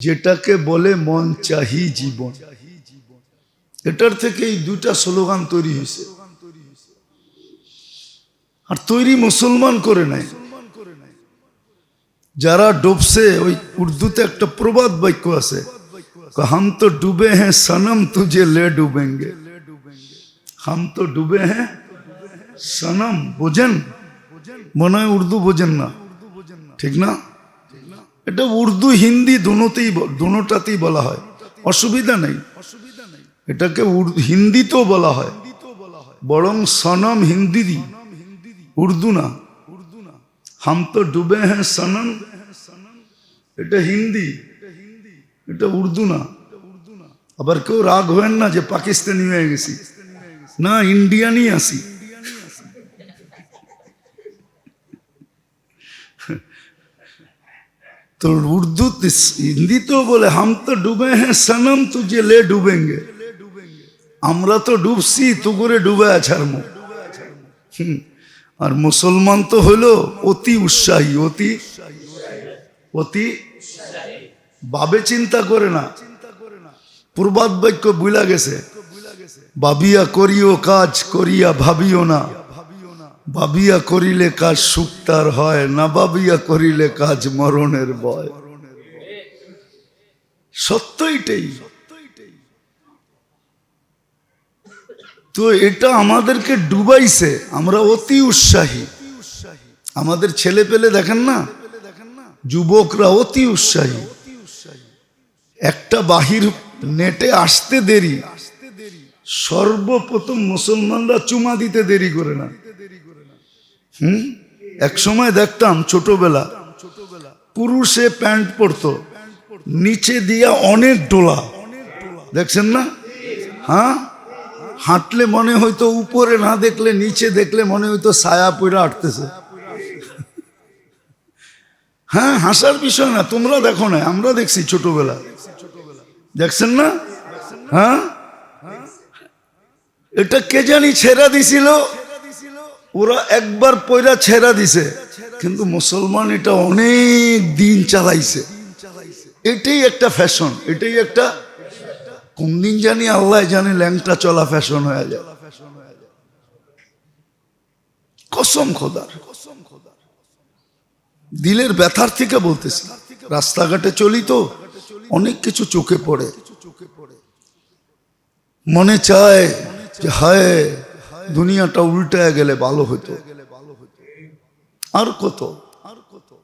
যেটাকে বলে মন চাহি জীবন। এটার থেকে এই দুইটা স্লোগান তৈরি হয়েছে। আর তৈরি মুসলমান করে নাই। যারা ডুবছে, ওই উর্দুতে একটা প্রবাদ বাক্য আছে, হাম তো ডুবে হ্যাঁ সনম তুঝে লে ডুবেঙ্গে। হাম তো ডুবে হ্যাঁ সনম বোঝেন? মনে হয় উর্দু বোঝেন না। ঠিক না? এটা উর্দু, হিন্দি দুটোতেই ব- দুটোটাতেই বলা হয়। অসুবিধা নেই। এটাকে উর্দু, হিন্দিতেও বলা হয়। বরং সনম হিন্দি দি উর্দু না। হাম তো ডুবে হ্যাঁ সনম। সনম এটা হিন্দি। এটা উর্দু না। আবার কেউ রাগ হবেন না যে পাকিস্তানি হয়ে গেছি। না, ইন্ডিয়ানই আসি तो उर्दू हिंदी तो बोले हम तो डूबे हैं सनम तुझे ले डूबेंगे আমরা তো ডুবছি তু করে ডুবে আছার মুখ হুম। আর মুসলমান তো হলো অতি উৎসাহী অতি অতি বাবে চিন্তা করে না পূর্বাদ বাক্য বুলা গেছে ভাবিয়া করিও কাজ করিয়া ভাবিও না ভাবিয়া করিলে কাজ সুক্তার হয়, না ভাবিয়া করিলে কাজ মরণের ভয়। সত্য এটাই। তো এটা আমাদেরকে ডুবাইছে, আমরা অতি উৎসাহী। আমাদের ছেলে পেলে দেখেন না, যুবকরা অতি উৎসাহী। একটা বাহির নেটে আসতে দেরি, সর্বপ্রথম মুসলমানরা চুমা দিতে দেরি করে না। হুম? এক সময় দেখতাম ছোটবেলা পুরুষে প্যান্ট পরতো, নিচে দিয়া অনেক ডোলা। দেখছেন না? হ্যাঁ? হাঁটলে মনে হয়তো উপরে না দেখলে নিচে দেখলে মনে হয়তো ছায়া পইরা আটতেছে হ্যাঁ হাসার বিষয় না, তোমরা দেখো না, আমরা দেখছি ছোটবেলা। দেখছেন না? হ্যাঁ? এটা কে জানি ছেড়া দিছিল? ওরা একবার পয়রা ছেড়া দিছে, কিন্তু মুসলমান এটা অনেক দিন চালাইছে। এটাই একটা ফ্যাশন এটাই একটা কোন দিন জানি আল্লাহ জানে ল্যাংটা চলা ফ্যাশন হয়ে যায়। কসম খোদার দিলের ব্যথার থেকে বলতেছি, রাস্তাঘাটে চলি তো অনেক কিছু চোখে পড়ে। মনে চায় যে হায় দুনিয়াটা উল্টায় গেলে ভালো হতো আর কত? আর কত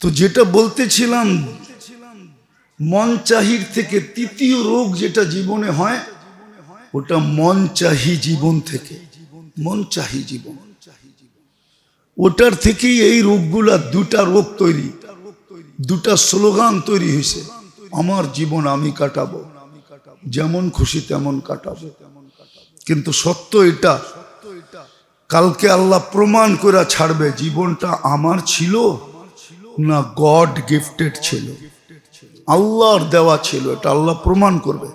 তো যেটা বলতেছিলাম, মন চাহির থেকে তৃতীয় রোগ যেটা জীবনে হয়, ওটা মন চাহি জীবন থেকে। মন চাহি জীবন। ওটার থেকেই এই রোগগুলা দুটা রোগ তৈরি, দুটা স্লোগান তৈরি হয়েছে আমার জীবন আমি কাটাবো। যেমন খুশি তেমন কাটাবো। কিন্তু সত্য এটা, কালকে আল্লাহ প্রমাণ করে ছাড়বে, জীবনটা আমার ছিল না গড গিফটেড ছিল। আল্লাহর দেওয়া ছিল, এটা আল্লাহ প্রমাণ করবে।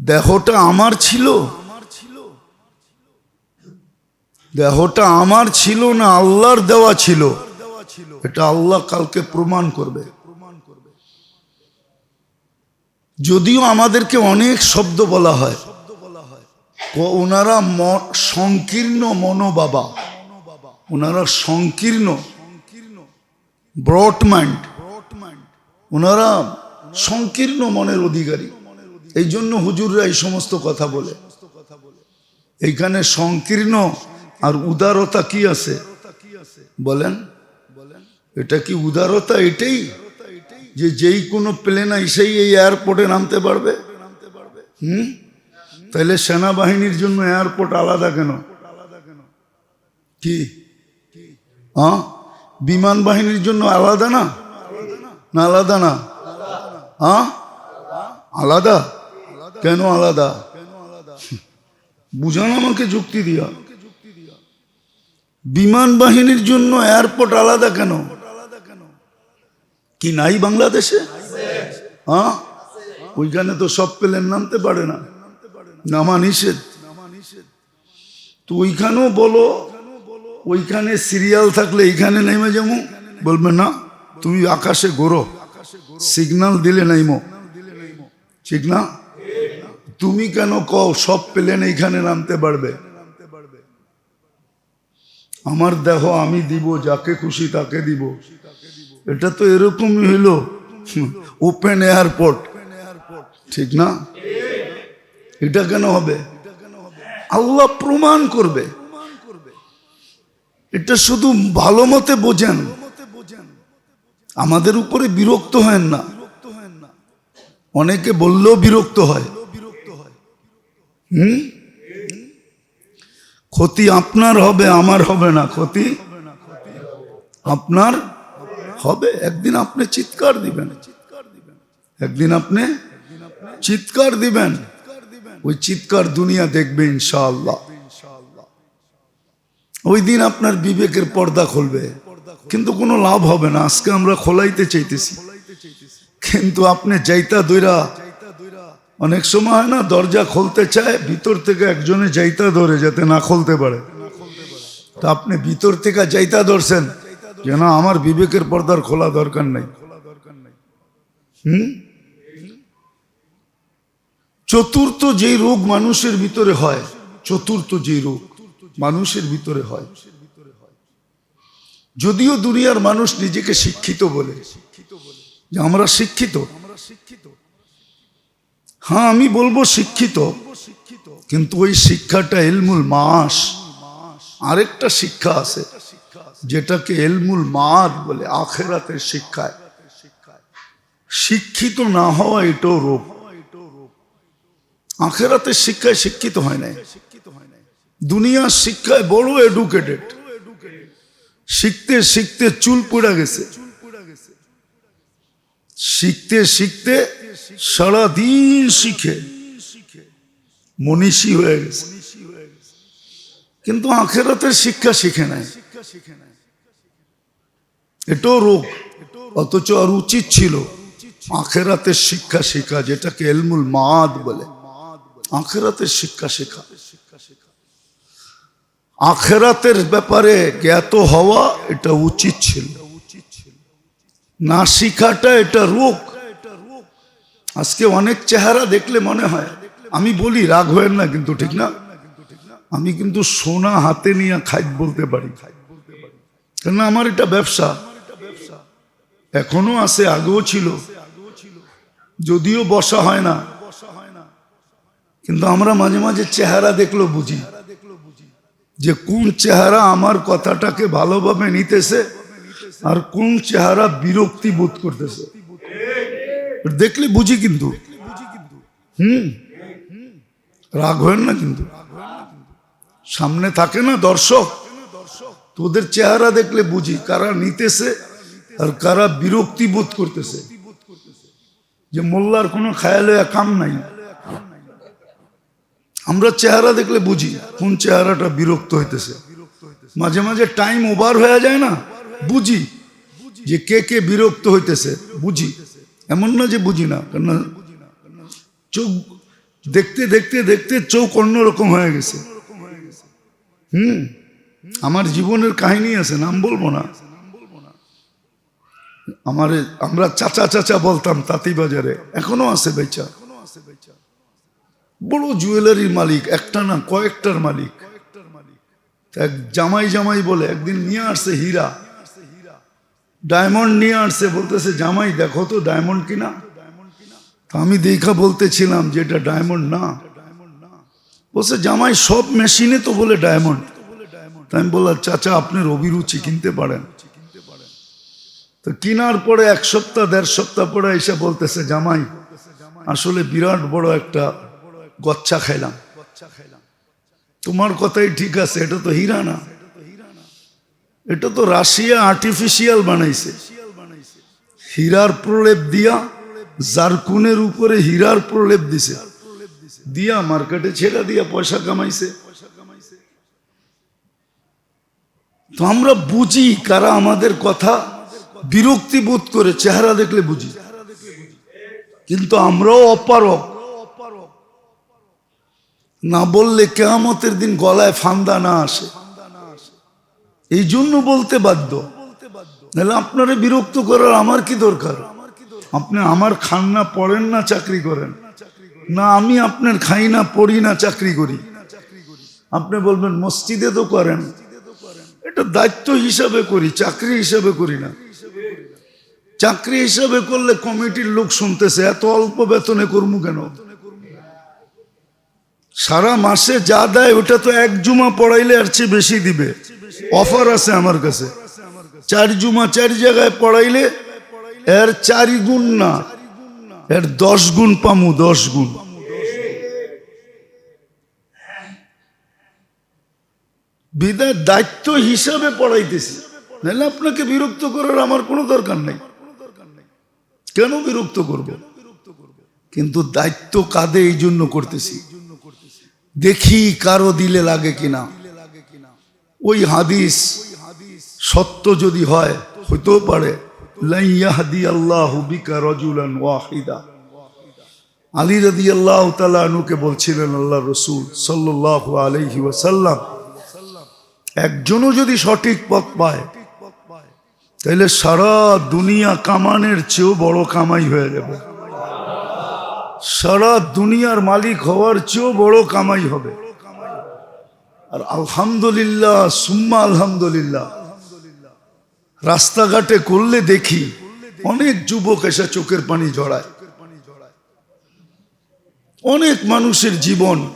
দেহটা আমার ছিল। দেহটা আমার ছিল না আল্লাহর দেওয়া ছিল। এটা আল্লাহ কালকে প্রমাণ করবে। যদিও আমাদেরকে অনেক শব্দ বলা হয়। ওনারা সংকীর্ণ মনোবাবা। ওনারা সংকীর্ণ, ব্রড মাইন্ড ওনারা সংকীর্ণ মনের অধিকারী। এই জন্য হুজুররা এই সমস্ত কথা বলে। এইখানে সংকীর্ণ আর উদারতা কি আছে? বলেন বলেন। এটা কি উদারতা এটাই? যে যেই কোনো প্লেন এসেই এই এয়ারপোর্টে নামতে পারবে? হুম? তাহলে সেনাবাহিনীর জন্য এয়ারপোর্ট আলাদা কেন? কি? হ্যাঁ বিমান বাহিনীর জন্য আলাদা না? না আলাদা না? হ্যাঁ আলাদা? কেন আলাদা? বুঝান আমাকে যুক্তি দিয়া। বিমান বাহিনীর জন্য এয়ারপোর্ট আলাদা কেন? কি নাই বাংলাদেশে? হ্যাঁ? ওইখানে তো সব প্লেন নামতে পারে না। নামা নিষেধ। তো ওইখানেও বলো, ওইখানে সিরিয়াল থাকলে এইখানে নেমে যেমন বলবে, না, তুমি আকাশে গোরো সিগনাল দিলে নাইমো। ঠিক না? তুমি কেন কও সব প্লেন এইখানে নামতে পারবে? আমার দেহ আমি দিব, যাকে খুশি তাকে দিব। এটা তো এরকমই হইল। ওপেন এয়ারপোর্ট ঠিক না? এটা কেন হবে? আল্লাহ প্রমাণ করবে। এটা শুধু ভালো মতে বোঝেন। আমাদের উপরে বিরক্ত হয় না। অনেকে বললেও বিরক্ত হয়। হুম? ক্ষতি আপনার হবে, আমার হবে না ক্ষতি। আপনার হবে, একদিন আপনি চিৎকার দিবেন। একদিন আপনি চিৎকার দিবেন। ওই চিৎকার দুনিয়া দেখবে ইনশাআল্লাহ। ওই দিন আপনার বিবেকের পর্দা খুলবে। কিন্তু কোনো লাভ হবে না। আজকে আমরা খোলাইতে চাইতেছি। কিন্তু আপনি যাইতা দইরা, অনেক সময় হয় না, দরজা খুলতে চায়, ভিতর থেকে একজনে যাইতা ধরে যাতে না খুলতে পারে। তা আপনি ভিতর থেকে যাইতা ধরছেন যে না, আমার বিবেকের পর্দার খোলা দরকার নাই। হুম? চতুর্থ যেই রোগ মানুষের ভিতরে হয়, চতুর্থ যেই রোগ মানুষের ভিতরে হয়। যদিও দুনিয়ার মানুষ নিজেকে শিক্ষিত বলে, যে আমরা শিক্ষিত। হ্যাঁ আমি বলব শিক্ষিত, কিন্তু ওই শিক্ষাটা এলমুল মাস। আরেকটা শিক্ষা আছে যেটাকে এলমুল মাদ বলে, আখেরাতের শিক্ষায়। শিক্ষিত না হওয়া এটাও রোগ। আখেরাতের শিক্ষায় শিক্ষিত হয় নাই। দুনিয়ার শিক্ষায় বড় এডুকেটেড। শিখতে শিখতে চুল পড়া গেছে। শিখতে শিখতে সারাদিন শিখে। মনীষী হয়ে গেছে। কিন্তু আখেরাতের শিক্ষা শিখে নাই। শিক্ষা শিখে নাই এটাও রোগ, অথচ আর উচিত ছিল। আখেরাতের শিক্ষা শেখা, যেটাকে এলমুল মাদ বলে। আখেরাতের শিক্ষা শেখা। আখেরাতের ব্যাপারে জ্ঞাত হওয়া এটা উচিত ছিল। না শিখাটা এটা রোগ। আজকে অনেক চেহারা দেখলে মনে হয়, আমি বলি, রাগ হয়েন না কিন্তু, ঠিক না? আমি কিন্তু সোনা হাতে নিয়ে খাই বলতে পারি। কেন আমার এটা ব্যবসা। এখনও আছে, আগেও ছিল। যদিও বসা হয় না। কিন্তু আমরা মাঝে মাঝে চেহারা দেখল বুঝি যে কোন চেহারা আমার কথাটাকে ভালোভাবে নিতেছে আর কোন চেহারা বিরক্তি বোধ করতেছে। দেখলে বুঝি কিন্তু। হুম? রাগ হয় না কিন্তু। সামনে থাকে না দর্শক। তোদের চেহারা দেখলে বুঝি কারা নিতেছে আর কারা বিরক্তি বোধ করতেছে যে মোল্লার কোনো খায়ালে কাম নাই। আমরা চেহারা দেখলে বুঝি কোন চেহারাটা বিরক্ত হইতেছে। মাঝে মাঝে টাইম ওভার হয়ে যায় না, বুঝি যে কে কে বিরক্ত হইতেছে, বুঝি। এমন না যে বুঝি না, কেন চোখ দেখতে দেখতে দেখতে চোখ অন্যরকম হয়ে গেছে। হুম, আমার জীবনের কাহিনী আছে, নাম বলব না। আমার, আমরা চাচা চাচা বলতাম তাঁতি বাজারে এখনও আছে বেচা। বড় জুয়েলারির মালিক, একটা না কয়েকটার মালিক। এক জামাই জামাই বলে, একদিন নিয়ে আসছে হীরা। ডায়মন্ড নিয়ে আসছে, বলতেছে, জামাই, দেখো তো ডায়মন্ড কিনা? তা আমি দেখা বলতেছিলাম যে এটা ডায়মন্ড না। বলছে, জামাই, সব মেশিনে তো বলে ডায়মন্ড। আমি বললাম, চাচা, আপনার অভিরুচি কিনতে পারেন। তো কিনার পরে এক সপ্তাহ, দেড় সপ্তাহ পরে এসে বলতেছে, জামাই, আসলে বিরাট বড় একটা গচ্চা খাইলাম। তোমার কথাই ঠিক আছে, এটা তো হীরা না। এটা তো রাশিয়া আর্টিফিশিয়াল বানাইছে। হীরার প্রলেপ দিয়া জারকুনের উপরে হীরার প্রলেপ দিছে। দিয়া মার্কেটে ছেড়ে দিয়া পয়সা কামাইছে। তো আমরা বুঝি কারা আমাদের কথা বিরক্তি বোধ করে চেহারা দেখলে বুঝি। কিন্তু আমরাও অপারক না বললে কেয়ামতের দিন গলায় ফান্দা না আসে। এই জন্য বলতে বাধ্য। নাহলে আপনারে বিরক্ত করার আমার কি দরকার? আপনি আমার খান না পড়েন না, চাকরি করেন। না, আমি আপনার খাই না, পড়ি না, চাকরি করি। আপনি বলবেন, মসজিদে তো করেন। এটা দায়িত্ব হিসাবে করি, চাকরি হিসাবে করি না। চাকরি হিসাবে করলে কমিটির লোক শুনতেছে, এত অল্প বেতনে কর্ম কেন? সারা মাসে যা দেয় ওটা তো এক জুমা পড়াইলে আর চেয়ে বেশি দিবে। অফার আছে আমার কাছে। চার জুমা চার জায়গায় পড়াইলে এর চারি গুণ না, এর দশ গুণ পামু, দশ গুণ। বিদায় দায়িত্ব হিসাবে পড়াইতেছি। নাহলে আপনাকে বিরক্ত করার আমার কোনো দরকার নেই। কেন বিরক্ত করব? কিন্তু দায়িত্ব কাঁধে এই জন্য করতেছি। দেখি কারও দিলে লাগে কিনা। ওই হাদিস সত্য যদি হয় হইতেও পারে। আলী রদি আল্লাহ তালুকে বলছিলেন, আল্লাহ রসুল সাল্লাহ আলহি ওয়াসাল্লাম, একজনও যদি সঠিক পথ পায় তাহলে সারা দুনিয়া কামানের চেয়েও বড় কামাই হয়ে যাবে। সারা দুনিয়ার মালিক হওয়ার চেয়েও বড় কামাই হবে। আর আলহামদুলিল্লাহ, সুম্মা আলহামদুলিল্লাহ। রাস্তাঘাটে করলে দেখি অনেক যুবক এসে চোখের পানি জড়ায়। অনেক মানুষের জীবন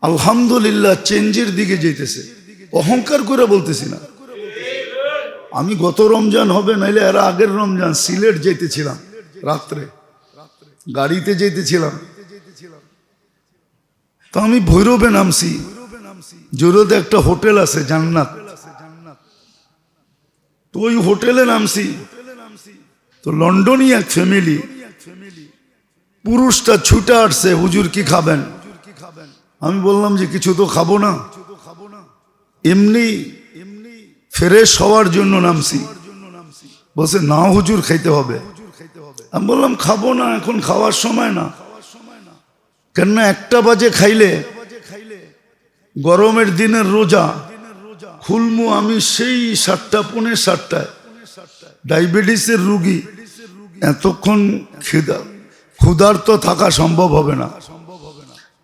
আলহামদুলিল্লাহ চেঞ্জের দিকে যেতেছে। অহংকার করে বলতেছি না। আমি গত রমজান হবে, নাইলে এরা আগের রমজান সিলেট যেতেছিলাম রাত্রে। গাড়িতে যেতেছিলাম। তো আমি ভৈরবে নামছি। জোরতে একটা হোটেল আছে, জান্নাত। তো ওই হোটেলে নামছি। তো লন্ডনই এক ফ্যামিলি পুরুষটা ছুটে আসছে, হুজুর কি খাবেন? আমি বললাম যে, কিছু তো খাব না। এমনি ফ্রেশ হওয়ার জন্য নামছি। বলছে, না, হুজুর, খাইতে হবে। আমি বললাম, খাব না, এখন খাওয়ার সময় না। কেননা একটা বাজে খাইলে গরমের দিনের রোজা, খুলমু আমি সেই সাতটা, পৌনে সাতটায়। ডায়াবেটিসের রুগী, এতক্ষণ খিদা ক্ষুধার্ত থাকা সম্ভব হবে না।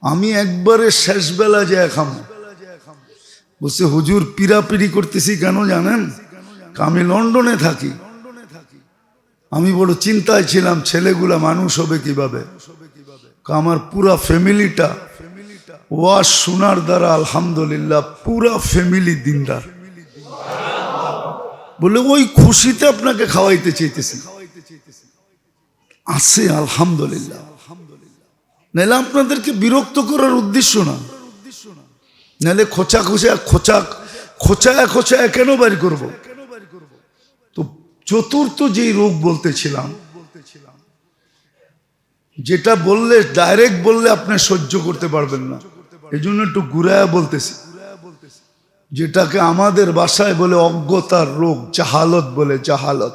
আমি একবারে শেষ বেলা যে খামো। বলছে, হুজুর পিরাপিরি করতেছি কেন জানেন? আমি লন্ডনে থাকি। আমি বড় চিন্তায় ছিলাম, ছেলেগুলা মানুষ হবে কীভাবে? আমার পুরা ফ্যামিলিটা ওয়াজ শোনার দ্বারা আলহামদুলিল্লাহ পুরা ফ্যামিলি দিনদার। বলে, ওই খুশিতে আপনাকে খাওয়াইতে চাইতেছি। আছে, আলহামদুলিল্লাহ। নাহলে আপনাদেরকে বিরক্ত করার উদ্দেশ্য না। নাহলে খোঁচা খোঁচা খোঁচা খোঁচায় খোঁচায় কেন বাড়ি করব? তো চতুর্থ যেই রোগ বলতেছিলাম, যেটা বললে ডাইরেক্ট বললে আপনি সহ্য করতে পারবেন না। এই জন্য একটু ঘুরায়া বলতেছি। যেটাকে আমাদের বাসায় বলে অজ্ঞতার রোগ, জাহালত বলে জাহালত।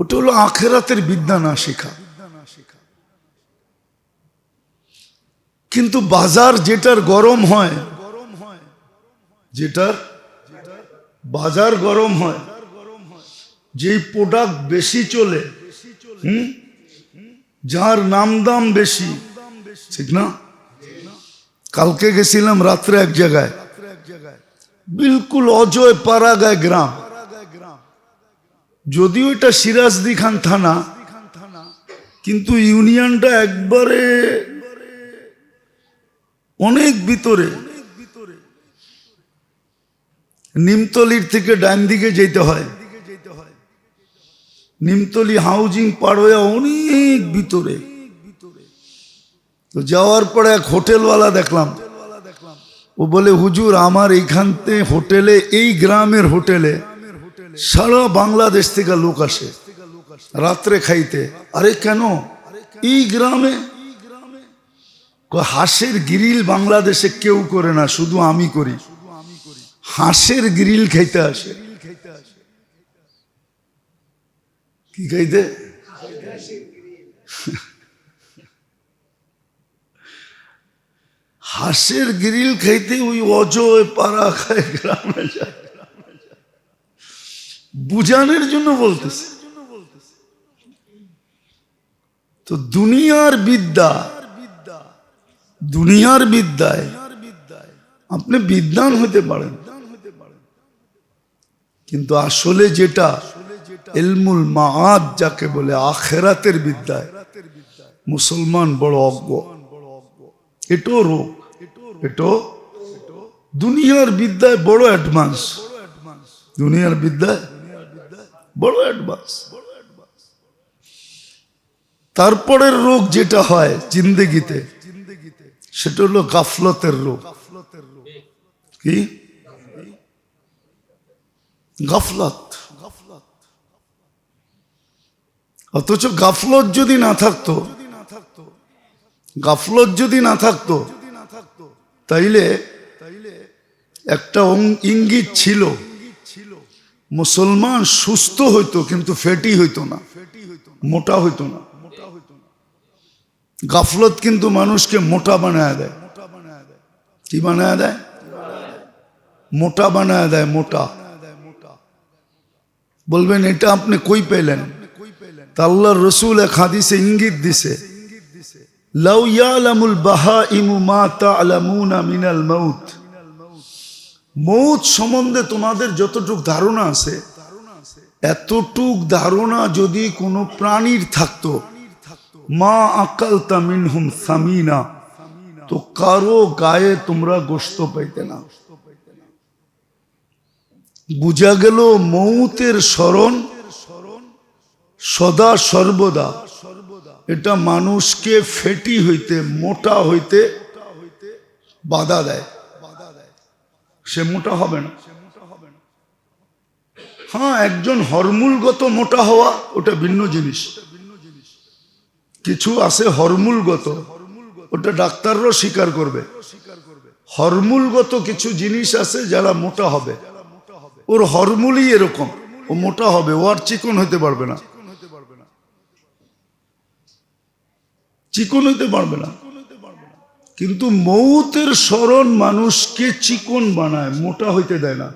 ওটা হলো আখেরাতের বিদ্যা না শেখা। কিন্তু বাজার যেটার গরম হয় গরম হয় যেটার বাজার গরম হয়, যেই প্রোডাক্ট বেশি চলে, হুম? যার নাম দাম বেশি, ঠিক না? কালকে গেছিলাম রাত্রে এক জায়গায়, বিলকুল অজয় পাড়াগায় গ্রাম। যদিও এটা সিরাজদি খান থানা, কিন্তু ইউনিয়নটা একবারে অনেক ভিতরে। নিমতলির থেকে ডান দিকে যেতে হয়। নিমতলি হাউজিং পার হয়ে অনেক ভিতরে। তো যাওয়ার পরে এক হোটেলওয়ালা দেখলাম। ও বলে, হুজুর, আমার এইখানতে হোটেলে, এই গ্রামের হোটেলে সারা বাংলাদেশ থেকে লোক আসে রাত্রে খাইতে। আরে কেন? এই গ্রামে হাঁসের গ্রিল বাংলাদেশে কেউ করে না, শুধু আমি করি। হাঁসের গ্রিল খাইতে আসে। কি খাইতে? হাঁসের গ্রিল খাইতে ওই অজয় পাড়া খায় গ্রামে বুঝানোর জন্য বলতেছে। তো দুনিয়ার বিদ্যা দুনিয়ার বিদ্যায় আপনি বিদ্যান হতে পারেন। কিন্তু আসলে যেটা এলমুল মাআদ যাকে বলে আখেরাতের বিদ্যায়, মুসলমান বড় অজ্ঞ। এটাও রোগ, এটাও দুনিয়ার বিদ্যায় বড় অ্যাডভান্স। দুনিয়ার বিদ্যায় বড় অ্যাডভান্স। তারপরের রোগ যেটা হয় জিন্দগিতে সেটা হলো গাফলতের রোগ কি? গাফলত। অথচ গাফলত যদি না থাকতো, গাফলত যদি না থাকতো, তাইলে একটা ইঙ্গিত ছিল, মুসলমান সুস্থ হইতো কিন্তু ফেটি হইতো না, মোটা হইতো না। গাফলত কিন্তু মানুষকে মোটা বানায় দেয়। কি বানায় দেয়? মোটা বানায় দেয়, মোটা। বলবেন, এটা আপনি কই পেলেন? তা আল্লাহ রসুল এক হাদিসে ইঙ্গিত দিছে। লাউ ইয়ালামুল বাহাইমু মা তা'লামুনা মিনাল মাউত। মৌত সম্বন্ধে তোমাদের যতটুক ধারণা আছে, এতটুক ধারণা যদি কোনো প্রাণীর থাকতো মা আকাল তামিনহুম সামিনা। তো কারও গায়ে তোমরা গোস্ত পাইতে না। বুঝা গেল মৌতের স্মরণ সদা সর্বদা। এটা মানুষকে ফেটি হইতে, মোটা হইতে বাধা দেয়। সে মোটা হবে না। হ্যাঁ একজন হরমুলগত মোটা হওয়া ওটা ভিন্ন জিনিস। কিছু আছে হরমুলগত, ওটা ডাক্তাররাও স্বীকার করবে। হরমুলগত কিছু জিনিস আছে যারা মোটা হবে। ওর হরমুলই এরকম, ও মোটা হবে, ও আর চিকন হতে পারবে না। চিকন হইতে পারবে না। কিন্তু মৌতের স্মরণ মানুষকে চিকন বানায়, মোটা হইতে দেয় না।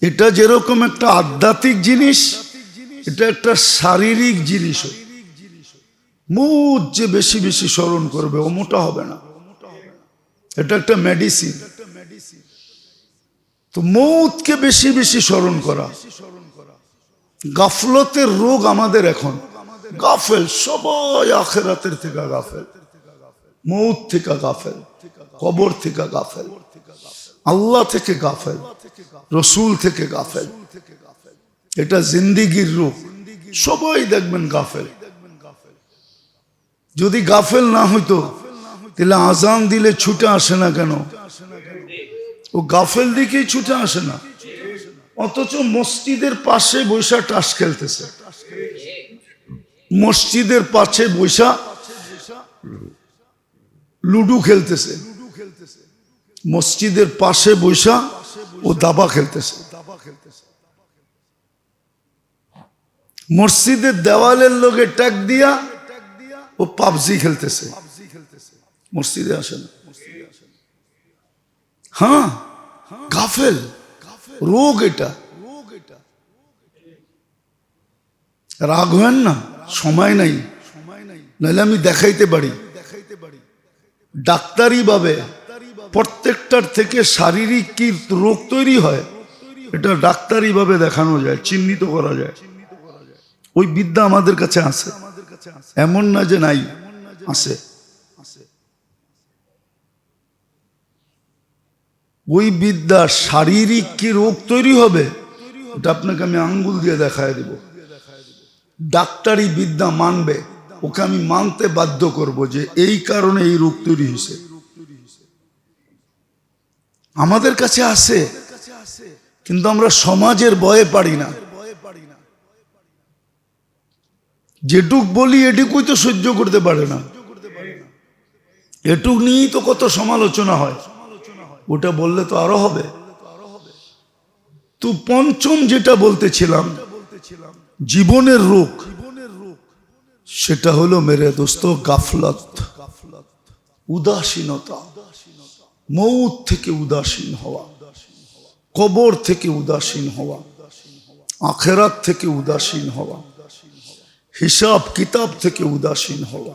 এটা যেরকম একটা আধ্যাত্মিক জিনিস এটা একটা শারীরিক জিনিস। মৌত যে বেশি বেশি স্মরণ করবে, ও মোটা হবে না। এটা একটা মেডিসিন তো মৌতকে বেশি বেশি স্মরণ করা। গাফলতের রোগ আমাদের এখন। গাফেল, সবাই আখেরাতের থেকে গাফেল। মৌত থেকে গাফেল, কবর থেকে গাফেল। আল্লাহ থেকে গাফেল, রসুল থেকে গাফেল। এটা জিন্দিগির রূপ। সবাই দেখবেন গাফেল। যদি গাফেল না হইতো, তাহলে আজান দিলে ছুটে আসে না কেন? ও গাফেল দিকেই ছুটে আসে না। অথচ মসজিদের পাশে বৈশা টাস খেলতেছে। মসজিদের পাশে বৈশা লুডু খেলতেছে। মসজিদের পাশে বৈশা ও দাবা খেলতেছে। মসজিদের দেওয়ালের লোকে ট্যাগ দিয়া ও পাবজি খেলতেছে। মসজিদে আসে না। হ্যাঁ গাফেল। রোগ এটা। রাগ হবেন না, সময় নাই। নাহলে আমি দেখাইতে পারি। ডাক্তারি ভাবে প্রত্যেকটার থেকে শারীরিক কি রোগ তৈরি হয়, এটা ডাক্তারি ভাবে দেখানো যায়, চিহ্নিত করা যায়। ওই বিদ্যা আমাদের কাছে আছে। এমন না যে নাই, আছে। ওই বিদ্যা শারীরিক কি রোগ তৈরি হবে? ওটা আপনাকে আমি আঙ্গুল দিয়ে দেখায় দেব। ডাক্তারি বিদ্যা মানবে। ওকে আমি মানতে বাধ্য করব যে এই কারণে এই রোগ তৈরি হয়েছে। আমাদের কাছে আছে, কিন্তু আমরা সমাজের বয়ে পারি না। যেটুক বলি এটুকুই তো সহ্য করতে পারে না। এটুক নিয়েই তো কত সমালোচনা হয়। ওটা বললে তো আরও হবে। তো পঞ্চম যেটা বলতেছিলাম, জীবনের রোগ, সেটা হলো মেরে দোস্ত গাফলত। উদাসীনতা, মৌত থেকে উদাসীন হওয়া, কবর থেকে উদাসীন হওয়া, আখেরাত থেকে উদাসীন হওয়া। হিসাব কিতাব থেকে উদাসীন হওয়া